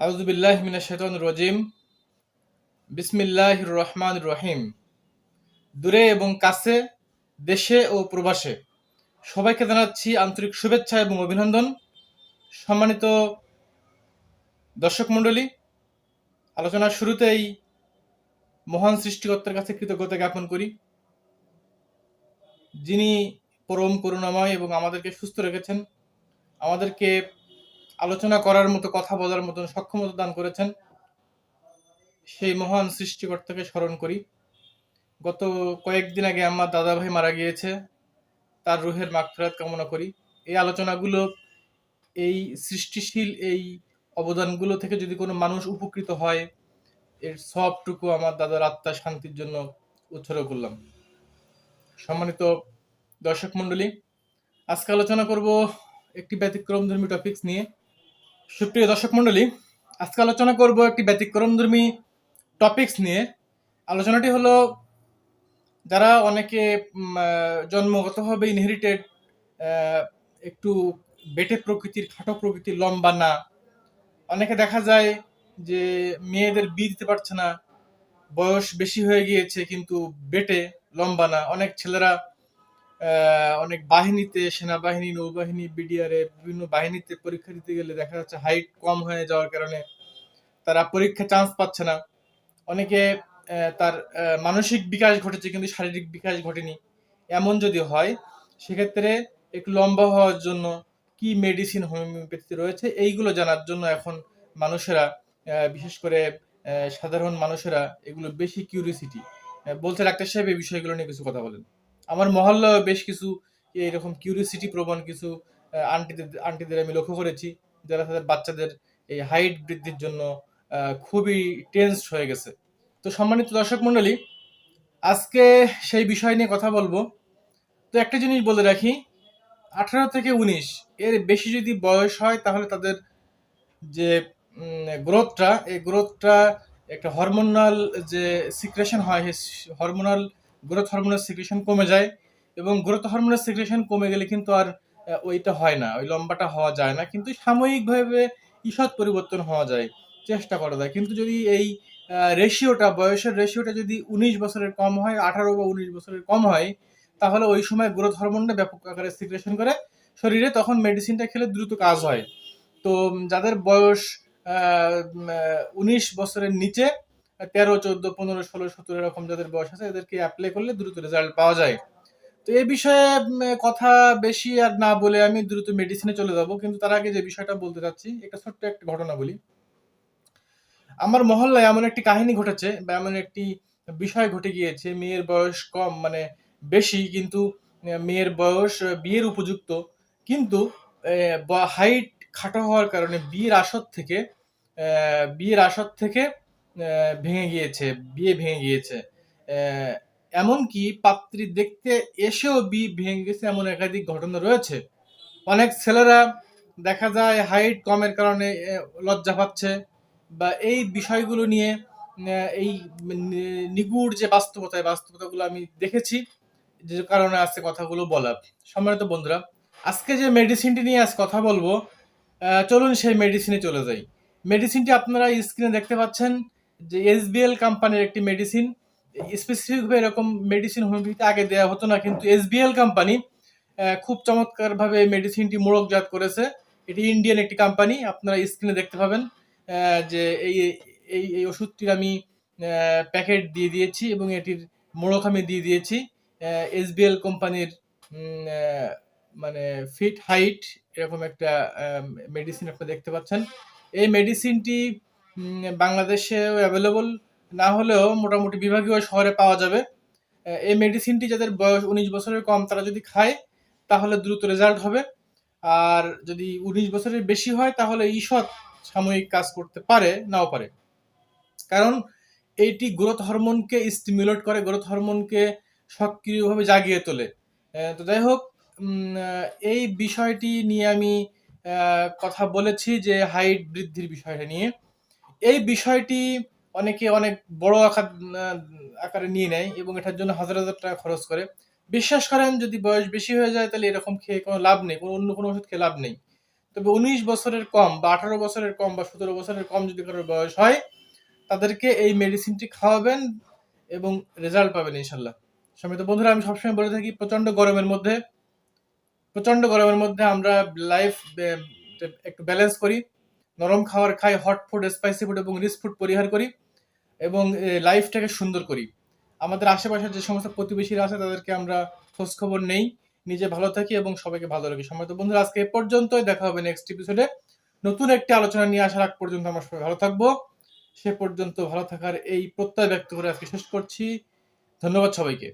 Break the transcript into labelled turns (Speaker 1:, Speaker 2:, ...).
Speaker 1: আউজুবিল্লাহ মিনা শেতন রজিম। বিসমিল্লাহ রহমান রহিম। দূরে এবং কাছে, দেশে ও প্রবাসে সবাইকে জানাচ্ছি আন্তরিক শুভেচ্ছা এবং অভিনন্দন। সম্মানিত দর্শক মণ্ডলী, আলোচনার শুরুতেই মহান সৃষ্টিকর্তার কাছে কৃতজ্ঞতা জ্ঞাপন করি। যিনি পরম করুণাময় এবং আমাদেরকে সুস্থ রেখেছেন, আমাদেরকে আলোচনা করার মতো, কথা বলার মতন সক্ষমতা দান করেছেন। সেই মহান সৃষ্টিকর্তাকে স্মরণ করি। গত কয়েকদিন আগে আমার দাদা ভাই মারা গিয়েছে। তার রুহের মাগফিরাত কামনা করি। এই আলোচনাগুলো, এই সৃষ্টিশীল এই অবদানগুলো থেকে যদি কোনো মানুষ উপকৃত হয়, এর সবটুকু আমার দাদার আত্মার শান্তির জন্য উৎসর্গ করলাম। সম্মানিত দর্শক মণ্ডলী, আজকে আলোচনা করব একটি ব্যতিক্রমধর্মী টপিকস নিয়ে। সুপ্রিয় দর্শক মণ্ডলী, আজকে আলোচনা করব একটি ব্যতিক্রমধর্মী টপিকস নিয়ে। আলোচনাটি হলো, যারা অনেকে জন্মগতভাবে ইনহেরিটেড একটু বেটে প্রকৃতির, খাটো প্রকৃতির লম্বা না। অনেকে দেখা যায় যে মেয়েদের বিয়ে দিতে পারছে না, বয়স বেশি হয়ে গিয়েছে কিন্তু বেটে, লম্বা না। অনেক ছেলেরা অনেক বাহিনীতে, সেনাবাহিনী, নৌবাহিনী বিডিআরে বিভিন্ন বাহিনীতে পরীক্ষা দিতে গেলে দেখা যাচ্ছে হাইট কম হয়ে যাওয়ার কারণে তারা পরীক্ষা চান্স পাচ্ছে না। অনেকে তার মানসিক বিকাশ ঘটেছে কিন্তু শারীরিক বিকাশ ঘটেনি। এমন যদি হয়, সেক্ষেত্রে একটু লম্বা হওয়ার জন্য কি মেডিসিন হোমিওপ্যাথি রয়েছে, এইগুলো জানার জন্য এখন মানুষেরা বিশেষ করে সাধারণ মানুষেরা এগুলো বেশি কিউরিসিটি বলছে ডাক্তার সাহেব এই বিষয়গুলো নিয়ে কিছু কথা বলেন। আমার মহল্লা বেশ কিছু এইরকম কিউরিসিটি প্রবণ কিছু আন্টিদের আন্টিদের আমি লক্ষ্য করেছি, যারা তাদের বাচ্চাদের এই হাইট বৃদ্ধির জন্য খুবই টেন্সড হয়ে গেছে। তো সম্মানিত দর্শক মণ্ডলী, আজকে সেই বিষয় নিয়ে কথা বলব। তো একটা জিনিস বলে রাখি, আঠারো থেকে উনিশ, এর বেশি যদি বয়স হয়, তাহলে তাদের যে গ্রোথটা এই গ্রোথটা একটা হরমোনাল যে সিক্রেশন হয় হরমোনাল গ্রোথ হরমোনের সিক্রেশন কমে যায় এবং গ্রোথ হরমোনের সিক্রেশন কমে গেলে কিন্তু আর ওইটা হয় না, ওই লম্বাটা হওয়া যায় না, কিন্তু সাময়িকভাবে ঈষৎ পরিবর্তন হওয়া যায়, চেষ্টা করা যায়। কিন্তু যদি এই রেশিওটা বয়সের রেশিওটা যদি উনিশ বছরের কম হয়, আঠারো বা উনিশ বছরের কম হয়, তাহলে ওই সময় গ্রোথ হরমোনটা ব্যাপক আকারে সিক্রেশন করে শরীরে, তখন মেডিসিনটা খেলে দ্রুত কাজ হয়। তো যাদের বয়স উনিশ বছরের নিচে তেরো, চোদ্দ, পনেরো, ষোলো, সতেরো এরকম যাদের বয়স আছে, এদেরকে অ্যাপ্লাই করলে দ্রুত রেজাল্ট পাওয়া যায়। তো এই বিষয়ে কথা বেশি আর না বলে আমি দ্রুত মেডিসিনে চলে যাব। কিন্তু তার আগে যে বিষয়টা বলতে চাচ্ছি, একটা ছোট্ট একটা ঘটনা বলি। আমার মহল্লায় এমন একটি কাহিনী ঘটেছে বা এমন একটি বিষয় ঘটে গিয়েছে। মেয়ের বয়স কম মানে বেশি, কিন্তু মেয়ের বয়স বিয়ের উপযুক্ত। কিন্তু হাইট খাটো হওয়ার কারণে বিয়ের আসর থেকে বিয়ের আসর থেকে ভেঙে গিয়েছে, বিয়ে ভেঙে গিয়েছে। এমনকি পাত্রী দেখতে এসেও বিয়ে ভেঙে গেছে এমন একাধিক ঘটনা রয়েছে। অনেক ছেলেরা দেখা যায় হাইট কমের কারণে লজ্জা পাচ্ছে বা এই বিষয়গুলো নিয়ে এই নিগুড় যে বাস্তবতা বাস্তবতাগুলো আমি দেখেছি, যে কারণে আজকে কথাগুলো বলা সম্মানিত বন্ধুরা, আজকে যে মেডিসিনটি নিয়ে আজ কথা বলব চলুন সেই মেডিসিনে চলে যাই। মেডিসিনটি আপনারা স্ক্রিনে দেখতে পাচ্ছেন। যে এসবিএল কোম্পানির একটি মেডিসিন স্পেসিফিকভাবে এরকম মেডিসিন হোমিওপ্যাথিতে আগে দেওয়া হতো না, কিন্তু এসবিএল কোম্পানি খুব চমৎকারভাবে এই মেডিসিনটি মোড়কজাত করেছে। এটি ইন্ডিয়ান একটি কোম্পানি আপনারা স্ক্রিনে দেখতে পাবেন যে এই এই এই ওষুধটির আমি প্যাকেট দিয়ে দিয়েছি এবং এটির মোড়ক আমি দিয়ে দিয়েছি। এসবিএল কোম্পানির মানে ফিট হাইট এরকম একটা মেডিসিন আপনারা দেখতে পাচ্ছেন। এই মেডিসিনটি বাংলাদেশেও অ্যাভেলেবল না হলেও মোটামুটি বিভাগীয় শহরে পাওয়া যাবে। এই মেডিসিনটি যাদের বয়স উনিশ বছরের কম, তারা যদি খায়, তাহলে দ্রুত রেজাল্ট হবে। আর যদি উনিশ বছরের বেশি হয়, তাহলে ঈষৎ সাময়িক কাজ করতে পারে, নাও পারে। কারণ এইটি গ্রোথ হরমোনকে স্টিমুলেট করে, গ্রোথ হরমোনকে সক্রিয়ভাবে জাগিয়ে তোলে। তো যাই হোক এই বিষয়টি নিয়ে আমি কথা বলেছি যে হাইট বৃদ্ধির বিষয়টা নিয়ে। এই বিষয়টি অনেকে অনেক বড় আকার আকারে নিয়ে নেয় এবং এটার জন্য হাজার হাজার টাকা খরচ করে। বিশ্বাস করেন, যদি বয়স বেশি হয়ে যায়, তাহলে এরকম খেয়ে কোনো লাভ নেই, কোনো অন্য কোনো ওষুধ খেয়ে লাভ নেই। তবে উনিশ বছরের কম বা আঠারো বছরের কম বা সতেরো বছরের কম যদি কারোর বয়স হয়, তাদেরকে এই মেডিসিনটি খাওয়াবেন এবং রেজাল্ট পাবেন ইনশাল্লাহ সমিত বন্ধুরা, আমি সবসময় বলে থাকি প্রচণ্ড গরমের মধ্যে প্রচণ্ড গরমের মধ্যে আমরা লাইফ একটু ব্যালেন্স করি। নরম খাবার খাই হট ফুড স্পাইসি ফুড এবং রিচ ফুড পরিহার করি এবং লাইফটাকে সুন্দর করি। আমাদের আশেপাশের যে সমস্ত প্রতিবেশীরা আছে, তাদেরকে আমরা খোঁজ খবর নেই, নিজে ভালো থাকি এবং সবাইকে ভালো রাখি। সময় তো বন্ধুরা, আজকে এ পর্যন্তই। দেখা হবে নেক্সট এপিসোডে নতুন একটি আলোচনা নিয়ে আসার আগ পর্যন্ত আমরা সবাই ভালো থাকব। সে পর্যন্ত ভালো থাকার এই প্রত্যয় ব্যক্ত করে আজকে শেষ করছি। ধন্যবাদ সবাইকে।